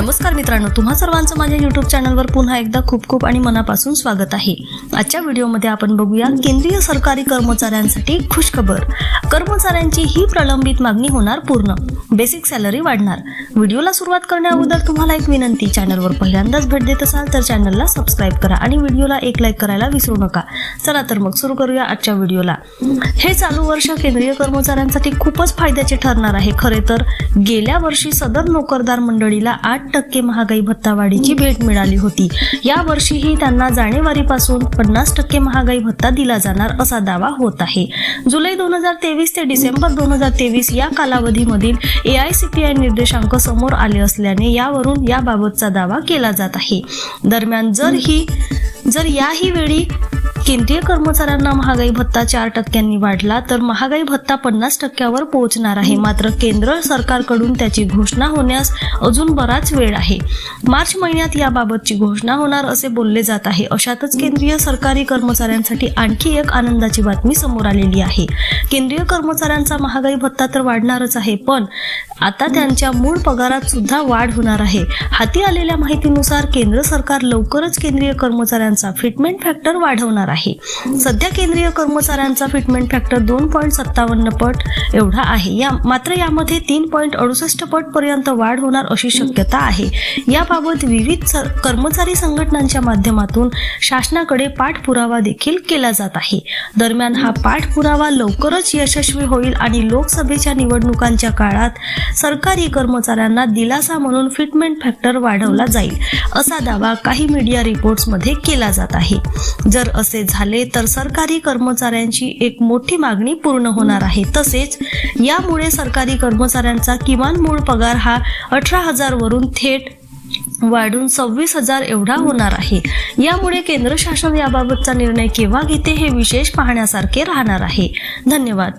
नमस्कार मित्रांनो तुम्हा सर्वांचं माझ्या युट्यूब चॅनलवर पुन्हा एकदा खूप खूप आणि मनापासून स्वागत आहे. आजच्या व्हिडिओमध्ये आपण बघूया केंद्रीय सरकारी कर्मचाऱ्यांसाठी खुशखबर. कर्मचाऱ्यांची ही प्रलंबित मागणी होणार पूर्ण. बेसिक सॅलरी वाढणार. व्हिडिओला सुरुवात करण्याअगोदर तुम्हाला एक विनंती. चॅनलवर पहिल्यांदाच भेट देत असाल तर चॅनलला सबस्क्राईब करा आणि व्हिडिओला एक लाईक करायला विसरू नका. चला तर मग सुरू करूया आजच्या व्हिडिओला. हे चालू वर्ष केंद्रीय कर्मचाऱ्यांसाठी खूपच फायद्याचे ठरणार आहे. खरे तर गेल्या वर्षी सदर नोकरदार मंडळीला आठ टक्के महागाई भत्ता वाढीची भेट मिळाली होती. या वर्षीही त्यांना जानेवारीपासून पन्नास टक्के महागाई भत्ता दिला जाणार असा दावा होत आहे. जुलै दोन हजार तेवीस ते डिसेंबर दोन हजार तेवीस या कालावधीमधील A I C P I निर्देशांक समोर आले असल्याने यावरून याबाबतचा दावा केला जात आहे. दरम्यान जर ही जर याही वेळी केंद्रीय कर्मचाऱ्यांना महागाई भत्ता चार टक्क्यांनी वाढला तर महागाई भत्ता पन्नास टक्क्यावर पोहोचणार आहे. मात्र केंद्र सरकारकडून त्याची घोषणा होण्यास अजून बराच वेळ आहे. मार्च महिन्यात याबाबतची घोषणा होणार असे बोलले जात आहे. अशातच केंद्रीय सरकारी कर्मचाऱ्यांसाठी आणखी एक आनंदाची बातमी समोर आलेली आहे. केंद्रीय कर्मचाऱ्यांचा महागाई भत्ता तर वाढणारच आहे पण आता त्यांच्या मूळ पगारात सुद्धा वाढ होणार आहे. हाती आलेल्या माहितीनुसार केंद्र सरकार लवकरच केंद्रीय कर्मचाऱ्यांचा फिटमेंट फॅक्टर वाढवणार आहे. सध्या केंद्रीय कर्मचाऱ्यांचा फिटमेंट फॅक्टर दोन पॉईंट सत्तावन्न पट एवढा आहे. या मात्र यामध्ये तीन पॉईंट अडुसष्ट पट पर्यंत वाढ होणार अशी शक्यता आहे. याबाबत विविध कर्मचारी संघटनांच्या माध्यमातून शासनाकडे पाठपुरावा देखील केला जात आहे. दरम्यान हा पाठपुरावा लवकरच यशस्वी होईल आणि लोकसभेच्या निवडणुकांच्या काळात सरकारी कर्मचाऱ्यांना दिलासा म्हणून फिटमेंट फॅक्टर वाढवला जाईल असा दावा काही मीडिया रिपोर्ट्समध्ये केला जात आहे. जर असे झाले तर सरकारी कर्मचाऱ्यांची एक मोठी मागणी पूर्ण होणार आहे. तसेच यामुळे सरकारी कर्मचाऱ्यांचा किमान मूळ पगार हा अठरा हजार वरून थेट वाढून सव्वीस हजार एवढा होणार आहे. यामुळे केंद्र शासन याबाबतचा निर्णय केव्हा घेते हे विशेष पाहण्यासारखे राहणार आहे. धन्यवाद.